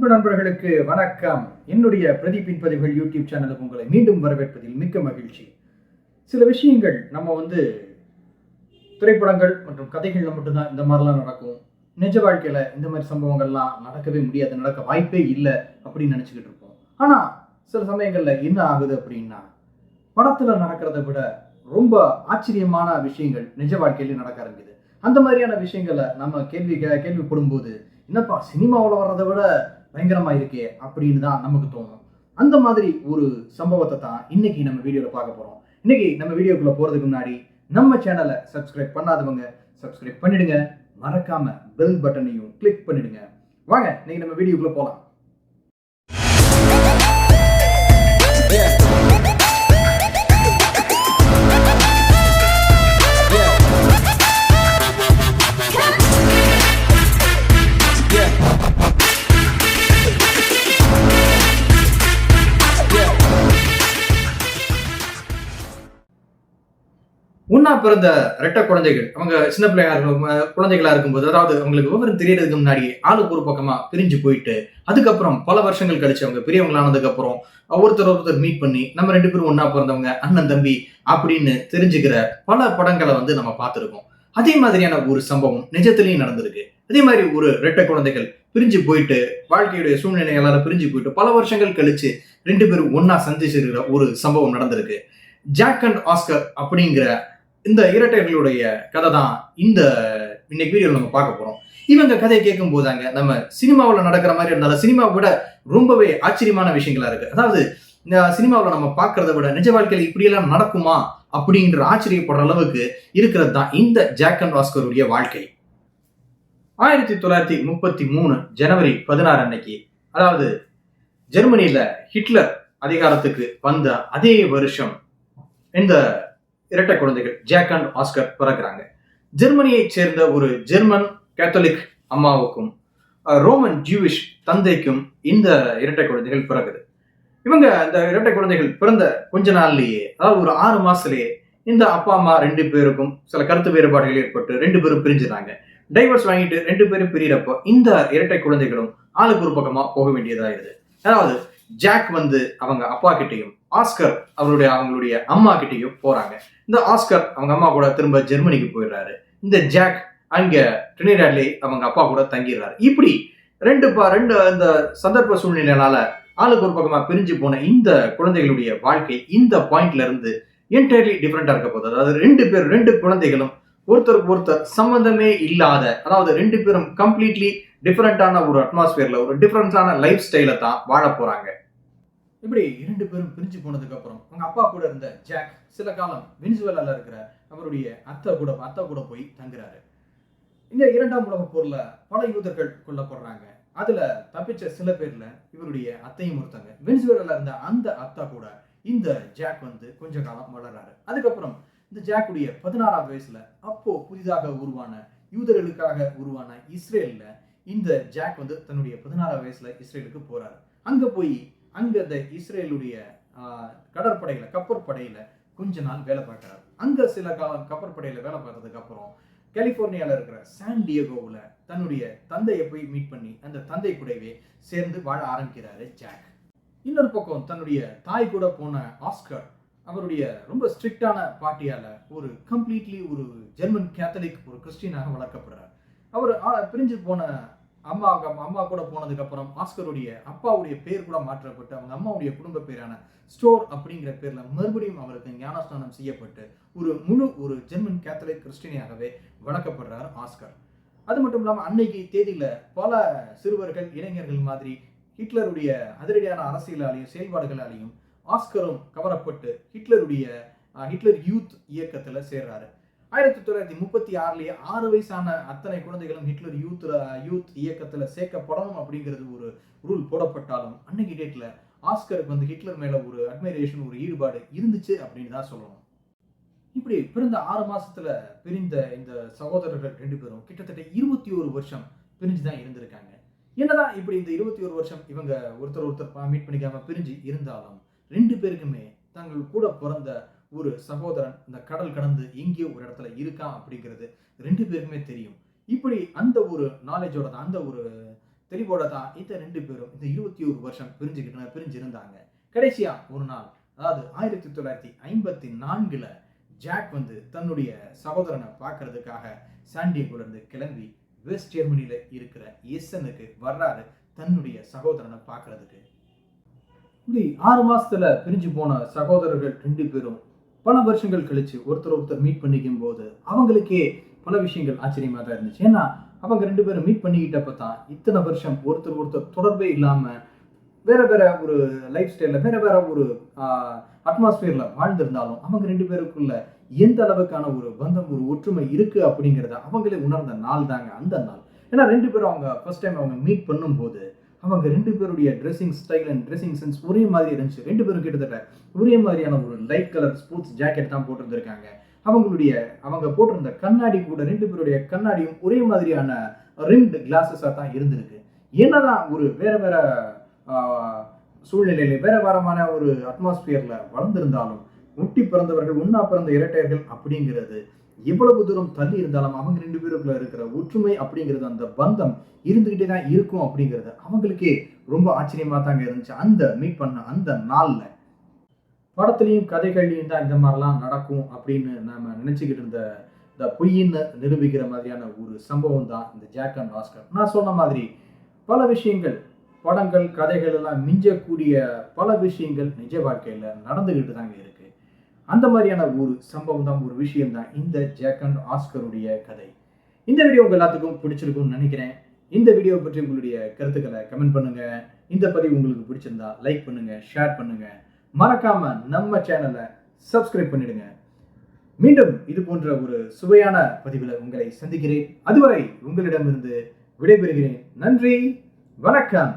அன்பு நண்பர்களுக்கு வணக்கம். என்னுடைய பிரதீபின் பதிவுகள் யூடியூப் சேனலுக்கு உங்களை மீண்டும் வரவேற்பதில் மிக்க மகிழ்ச்சி. சில விஷயங்கள் நம்ம வந்து திரைப்படங்கள் மற்றும் கதைகளில் மட்டும்தான் இந்த மாதிரிலாம் நடக்கும். நிஜ வாழ்க்கையில் இந்த மாதிரி சம்பவங்கள்லாம் நடக்கவே முடியாது நடக்க வாய்ப்பே இல்லை அப்படின்னு நினச்சிக்கிட்டு இருப்போம். ஆனால் சில சமயங்களில் என்ன ஆகுது அப்படின்னா படத்தில் நடக்கிறத விட ரொம்ப ஆச்சரியமான விஷயங்கள் நிஜ வாழ்க்கையில நடக்க ஆரம்பிக்குது. அந்த மாதிரியான விஷயங்களை நம்ம கேள்வி கே- கேள்விப்படும்போது என்னப்பா சினிமாவில் வர்றதை விட பயங்கரமாக இருக்கே அப்படின்னு தான் நமக்கு தோணும். அந்த மாதிரி ஒரு சம்பவத்தை தான் இன்னைக்கு நம்ம வீடியோவில் பார்க்க போகிறோம் இன்னைக்கு நம்ம வீடியோக்குள்ளே போகிறதுக்கு முன்னாடி நம்ம சேனலை சப்ஸ்கிரைப் பண்ணாதவங்க சப்ஸ்கிரைப் பண்ணிடுங்க. மறக்காம பெல் பட்டனையும் கிளிக் பண்ணிடுங்க. வாங்க இன்னைக்கு நம்ம வீடியோக்குள்ளே போகலாம் உண்ணா பிறந்த ரெட்டை குழந்தைகள். அவங்க சின்ன பிள்ளையா இருக்கும் குழந்தைகளா இருக்கும்போது அதாவது அவங்களுக்கு விவரம் தெரியறதுக்கு முன்னாடி ஆளுக்கு ஒரு பக்கமா பிரிஞ்சு போயிட்டு அதுக்கப்புறம் பல வருஷங்கள் கழிச்சு அவங்க பெரியவங்களானதுக்கு அப்புறம் ஒருத்தர் ஒருத்தர் மீட் பண்ணி நம்ம ரெண்டு பேரும் ஒன்னா பிறந்தவங்க அண்ணன் தம்பி அப்படின்னு தெரிஞ்சுக்கிற பல படங்களை வந்து நம்ம பார்த்துருக்கோம். அதே மாதிரியான ஒரு சம்பவம் நிஜத்திலையும் நடந்திருக்கு. அதே மாதிரி ஒரு ரெட்டை குழந்தைகள் பிரிஞ்சு போயிட்டு வாழ்க்கையுடைய சூழ்நிலைகளால பிரிஞ்சு போயிட்டு பல வருஷங்கள் கழிச்சு ரெண்டு பேரும் ஒன்னா சந்திச்சிருக்கிற ஒரு சம்பவம் நடந்திருக்கு. ஜாக் அண்ட் ஆஸ்கர் அப்படிங்கிற இந்த இரட்டைகளுடைய கதை தான் இந்த இன்னைக்கு வீடியோவில் நம்ம பார்க்க போறோம். இவங்க கதையை கேட்கும் போதாங்க நம்ம சினிமாவில் நடக்கிற மாதிரி இருந்தாலும் சினிமாவை விட ரொம்பவே ஆச்சரியமான விஷயங்களா இருக்கு. அதாவது இந்த சினிமாவில் நம்ம பார்க்கறத விட நிஜ வாழ்க்கையில் இப்படியெல்லாம் நடக்குமா அப்படின்ற ஆச்சரியப்படுற அளவுக்கு இருக்கிறது தான் இந்த ஜாக் அண்ட் வாஸ்கருடைய வாழ்க்கை. ஆயிரத்தி தொள்ளாயிரத்தி முப்பத்தி மூணு ஜனவரி பதினாறு அன்னைக்கு அதாவது ஜெர்மனியில ஹிட்லர் அதிகாரத்துக்கு வந்த அதே வருஷம் இந்த இரட்டை குழந்தைகள் ஜாக் அண்ட் ஆஸ்கர் பிறக்கிறாங்க. ஜெர்மனியைச் சேர்ந்த ஒரு ஜெர்மன் கேத்தலிக் அம்மாவுக்கும் ரோமன் ஜூவிஷ் தந்தைக்கும் இந்த இரட்டை குழந்தைகள் பிறகுது இவங்க இந்த இரட்டை குழந்தைகள் பிறந்த கொஞ்ச நாள்லயே அதாவது ஒரு ஆறு மாசத்துலயே இந்த அப்பா அம்மா ரெண்டு பேருக்கும் சில கருத்து வேறுபாடுகள் ஏற்பட்டு ரெண்டு பேரும் பிரிஞ்சுறாங்க. டைவர்ஸ் வாங்கிட்டு ரெண்டு பேரும் பிரியறப்போ இந்த இரட்டை குழந்தைகளும் ஆளுக்கு ஒரு பக்கமா போக வேண்டியதாயிருது. அதாவது ஜாக் வந்து அவங்க அப்பா கிட்டையும் ஆஸ்கர் அவருடைய அவங்களுடைய அம்மா கிட்டேயும் போறாங்க. இந்த ஆஸ்கர் அவங்க அம்மா கூட திரும்ப ஜெர்மனிக்கு போயிடுறாரு. இந்த ஜாக் அங்க ட்ரினிடாட்லி அவங்க அப்பா கூட தங்கிடுறாரு. இப்படி ரெண்டு பா ரெண்டு இந்த சந்தர்ப்ப சூழ்நிலையால ஆளுக்கு ஒரு பக்கமா பிரிஞ்சு போன இந்த குழந்தைகளுடைய வாழ்க்கை இந்த பாயிண்ட்ல இருந்து என்டையர்லி டிஃப்ரெண்டா இருக்க போகுது. அதாவது ரெண்டு பேர் ரெண்டு குழந்தைகளும் ஒருத்தருக்கு ஒருத்தர் சம்மந்தமே இல்லாத அதாவது ரெண்டு பேரும் கம்ப்ளீட்லி டிஃப்ரெண்டான ஒரு அட்மாஸ்பியர்ல ஒரு டிஃப்ரெண்டான லைஃப் ஸ்டைல தான் வாழ போறாங்க. இப்படி இரண்டு பேரும் பிரிஞ்சு போனதுக்கு அப்புறம் அவங்க அப்பா கூட இருந்த ஜாக் சில காலம் வெனிசுவேலாவில் இருக்கிற அவருடைய அத்தை கூட அத்தை கூட போய் தங்குறாரு. இந்த இரண்டாம் உலக போர்ல பல யூதர்கள் கொல்லப்படுறாங்க. அதுல தப்பிச்ச சில பேர்ல இவருடைய அத்தையும் ஒருத்தங்க. வெனிசுவேலாவில் இருந்த அந்த அத்தா கூட இந்த ஜாக் வந்து கொஞ்ச காலம் வளர்றாரு. அதுக்கப்புறம் இந்த ஜாக்குடைய பதினாறாவது வயசுல அப்போ புதிதாக உருவான யூதர்களுக்காக உருவான இஸ்ரேலில் இந்த ஜாக் வந்து தன்னுடைய பதினாறாவது வயசுல இஸ்ரேலுக்கு போறாரு. அங்க போய் அங்கே அந்த இஸ்ரேலுடைய கடற்படையில் கப்பற்படையில் கொஞ்ச நாள் வேலை பார்க்கறாரு. அங்கே சில காலம் கப்பற்படையில் வேலை பார்த்ததுக்கு அப்புறம் கலிஃபோர்னியாவில் இருக்கிற சான் டியகோவில் தன்னுடைய தந்தையை போய் மீட் பண்ணி அந்த தந்தை கூடவே சேர்ந்து வாழ ஆரம்பிக்கிறாரு ஜாக் இன்னொரு பக்கம் தன்னுடைய தாய் கூட போன ஆஸ்கர் அவருடைய ரொம்ப ஸ்ட்ரிக்டான பார்ட்டியால் ஒரு கம்ப்ளீட்லி ஒரு ஜெர்மன் கேத்தலிக் ஒரு கிறிஸ்டியனாக வளர்க்கப்படுறார். அவர் ஆ, பிரிஞ்சு போன அம்மா அம்மா கூட போனதுக்கப்புறம் ஆஸ்கருடைய அப்பாவுடைய பேர் கூட மாற்றப்பட்டு அவங்க அம்மாவுடைய குடும்ப பேரான ஸ்டோர் அப்படிங்கிற பேரில் மறுபடியும் அவருக்கு ஞானஸ்நானம் செய்யப்பட்டு ஒரு முழு ஒரு ஜெர்மன் கேத்தலிக் கிறிஸ்டினியாகவே வளர்க்கப்படுறார் ஆஸ்கர். அது மட்டும் இல்லாமல் அன்னைக்கு தேதியில் பல சிறுவர்கள் இளைஞர்கள் மாதிரி ஹிட்லருடைய அதிரடியான அரசியலாலையும் செயல்பாடுகளாலையும் ஆஸ்கரும் கவரப்பட்டு ஹிட்லருடைய ஹிட்லர் யூத் இயக்கத்தில் சேர்றாரு. ஆயிரத்தி தொள்ளாயிரத்தி முப்பத்தி ஆறுலயே ஆறு வயசான அத்தனை குழந்தைகளும் ஹிட்லர் யூத்ல யூத் இயக்கத்துல சேர்க்கப்படணும் அப்படிங்கிறது ஒரு ரூல் போடப்பட்டாலும் அன்னைக்கு டேட்ல ஆஸ்கருக்கு வந்து ஹிட்லர் மேல ஒரு அட்மைரேஷன் ஒரு ஈடுபாடு இருந்துச்சு அப்படின்னு தான் சொல்லணும். இப்படி பிறந்த ஆறு மாசத்துல பிரிந்த இந்த சகோதரர்கள் ரெண்டு பேரும் கிட்டத்தட்ட இருபத்தி ஒரு வருஷம் பிரிஞ்சு தான் இருந்திருக்காங்க. என்னதான் இப்படி இந்த இருபத்தி ஒரு வருஷம் இவங்க ஒருத்தர் ஒருத்தர் மீட் பண்ணிக்காம பிரிஞ்சு இருந்தாலும் ரெண்டு பேருக்குமே தங்கள் கூட பிறந்த ஒரு சகோதரன் இந்த கடல் கடந்து எங்கேயோ ஒரு இடத்துல இருக்கான் அப்படிங்கிறது ரெண்டு பேருக்குமே தெரியும். இப்படி அந்த ஒரு நாலேஜோட தான் அந்த ஒரு தெளிவோட தான் இந்த ரெண்டு பேரும் இந்த இருபத்தி ஒரு வருஷம் பிரிஞ்சுக்கிட்டு பிரிஞ்சிருந்தாங்க. கடைசியா ஒரு நாள் அதாவது ஆயிரத்தி தொள்ளாயிரத்தி ஐம்பத்தி நான்குல ஜாக் வந்து தன்னுடைய சகோதரனை பார்க்கறதுக்காக சாண்டியகுல இருந்து கிளம்பி வெஸ்ட் ஜெர்மனியில் இருக்கிற எஸ்எனுக்கு வர்றாரு தன்னுடைய சகோதரனை பார்க்கறதுக்கு. இப்படி ஆறு மாசத்துல பிரிஞ்சு போன சகோதரர்கள் ரெண்டு பேரும் பல வருஷங்கள் கழிச்சு ஒருத்தர் ஒருத்தர் மீட் பண்ணிக்கும் போது அவங்களுக்கே பல விஷயங்கள் ஆச்சரியமாக தான் இருந்துச்சு. ஏன்னா அவங்க ரெண்டு பேரும் மீட் பண்ணிக்கிட்டப்ப தான் இத்தனை வருஷம் ஒருத்தர் ஒருத்தர் தொடர்பே இல்லாமல் வேற வேற ஒரு லைஃப் ஸ்டைலில் வேற வேற ஒரு அட்மாஸ்பியரில் வாழ்ந்திருந்தாலும் அவங்க ரெண்டு பேருக்குள்ள எந்த அளவுக்கான ஒரு பந்தம் ஒரு ஒற்றுமை இருக்கு அப்படிங்கிறத அவங்களே உணர்ந்த நாள் தாங்க அந்த நாள். ஏன்னா ரெண்டு பேரும் அவங்க ஃபர்ஸ்ட் டைம் அவங்க மீட் பண்ணும்போது அவங்க ரெண்டு பேருடைய dressing style and dressing sense ஒரே மாதிரி இருந்துச்சு. ரெண்டு பேரும் கிட்டத்தட்ட ஒரே மாதிரியான ஒரு லைட் கலர் ஸ்போர்ட்ஸ் ஜாக்கெட் தான் போட்டிருந்திருக்காங்க. அவங்களுடைய அவங்க போட்டிருந்த கண்ணாடி கூட ரெண்டு பேருடைய கண்ணாடியும் ஒரே மாதிரியான ரிம்டு கிளாஸஸாக தான் இருந்திருக்கு. என்னதான் ஒரு வேற வேற ஆஹ், சூழ்நிலையில வேற வேறமான ஒரு அட்மாஸ்பியர்ல வளர்ந்திருந்தாலும் ஒட்டி பிறந்தவர்கள் உண்ணா பிறந்த இரட்டையர்கள் அப்படிங்கிறது எவ்வளவு தூரம் தள்ளி இருந்தாலும் அவங்க ரெண்டு பேருக்குள்ள இருக்கிற ஒற்றுமை அப்படிங்கிறது அந்த பந்தம் இருந்துகிட்டே தான் இருக்கும் அப்படிங்கிறது அவங்களுக்கே ரொம்ப ஆச்சரியமா தாங்க இருந்துச்சு. அந்த மீட் பண்ண அந்த நாள்ல படத்துலையும் கதைகள்லையும் தான் இந்த மாதிரிலாம் நடக்கும் அப்படின்னு நாம நினைச்சுக்கிட்டு இருந்த இந்த பொய்யின்னு நிரூபிக்கிற மாதிரியான ஒரு சம்பவம் தான் இந்த ஜாக் அண்ட் ஆஸ்கர் நான் சொன்ன மாதிரி பல விஷயங்கள் படங்கள் கதைகள் எல்லாம் மிஞ்சக்கூடிய பல விஷயங்கள் நிஜ வாழ்க்கையில் நடந்துகிட்டு தாங்க இருக்கு. அந்த மாதிரியான ஒரு சம்பவம் தான் ஒரு விஷயம் தான் இந்த ஜாக் அண்ட் ஆஸ்கருடைய கதை. இந்த வீடியோ உங்கள் எல்லாத்துக்கும் பிடிச்சிருக்கும்னு நினைக்கிறேன். இந்த வீடியோ பற்றி உங்களுடைய கருத்துக்களை கமெண்ட் பண்ணுங்கள் இந்த பதிவு உங்களுக்கு பிடிச்சிருந்தா லைக் பண்ணுங்கள் ஷேர் பண்ணுங்கள் மறக்காமல் நம்ம சேனலை சப்ஸ்கிரைப் பண்ணிடுங்க. மீண்டும் இது போன்ற ஒரு சுவையான பதிவில் உங்களை சந்திக்கிறேன். அதுவரை உங்களிடமிருந்து விடைபெறுகிறேன். நன்றி வணக்கம்.